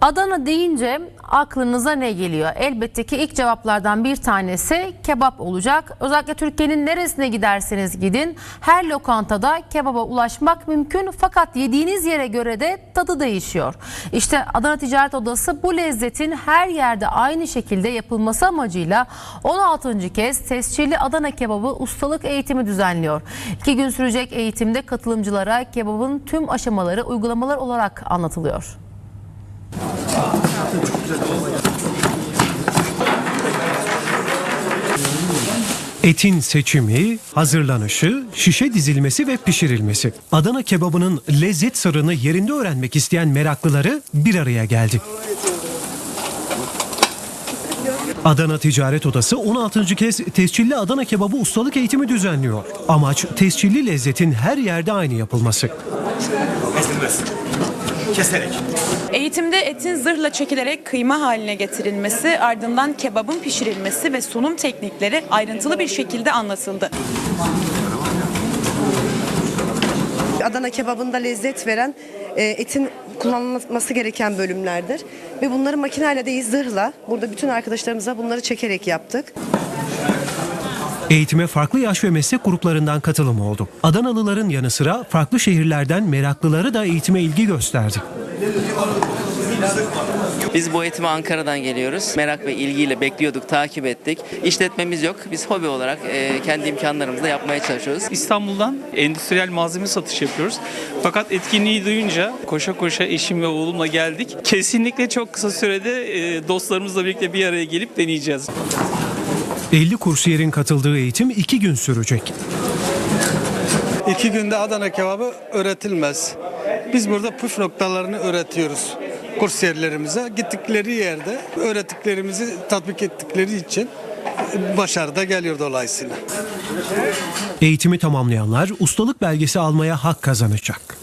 Adana deyince aklınıza ne geliyor? Elbette ki ilk cevaplardan bir tanesi kebap olacak. Özellikle Türkiye'nin neresine giderseniz gidin her lokantada kebaba ulaşmak mümkün fakat yediğiniz yere göre de tadı değişiyor. İşte Adana Ticaret Odası bu lezzetin her yerde aynı şekilde yapılması amacıyla 16. kez tescilli Adana kebabı ustalık eğitimi düzenliyor. İki gün sürecek eğitimde katılımcılara kebabın tüm aşamaları uygulamalar olarak anlatılıyor. Etin seçimi, hazırlanışı, şişe dizilmesi ve pişirilmesi. Adana kebabının lezzet sırrını yerinde öğrenmek isteyen meraklıları bir araya geldi. Adana Ticaret Odası 16. kez tescilli Adana kebabı ustalık eğitimi düzenliyor. Amaç tescilli lezzetin her yerde aynı yapılması. Kesilmez. Keserek. Eğitimde etin zırhla çekilerek kıyma haline getirilmesi, ardından kebabın pişirilmesi ve sunum teknikleri ayrıntılı bir şekilde anlatıldı. Adana kebabında lezzet veren e, etin kullanılması gereken bölümlerdir. Ve bunları makineyle değil zırhla burada bütün arkadaşlarımıza bunları çekerek yaptık. Eğitime farklı yaş ve meslek gruplarından katılım oldu. Adanalıların yanı sıra farklı şehirlerden meraklıları da eğitime ilgi gösterdi. Biz bu eğitime Ankara'dan geliyoruz. Merak ve ilgiyle bekliyorduk, takip ettik. İşletmemiz yok. Biz hobi olarak e, kendi imkanlarımızla yapmaya çalışıyoruz. İstanbul'dan endüstriyel malzeme satış yapıyoruz. Fakat etkinliği duyunca koşa koşa eşim ve oğlumla geldik. Kesinlikle çok kısa sürede e, dostlarımızla birlikte bir araya gelip deneyeceğiz. 50 kursiyerin katıldığı eğitim 2 gün sürecek. İki günde Adana kebabı öğretilmez. Biz burada püf noktalarını öğretiyoruz kursiyerlerimize. Gittikleri yerde öğrettiklerimizi tatbik ettikleri için başarı da geliyor dolayısıyla. Eğitimi tamamlayanlar ustalık belgesi almaya hak kazanacak.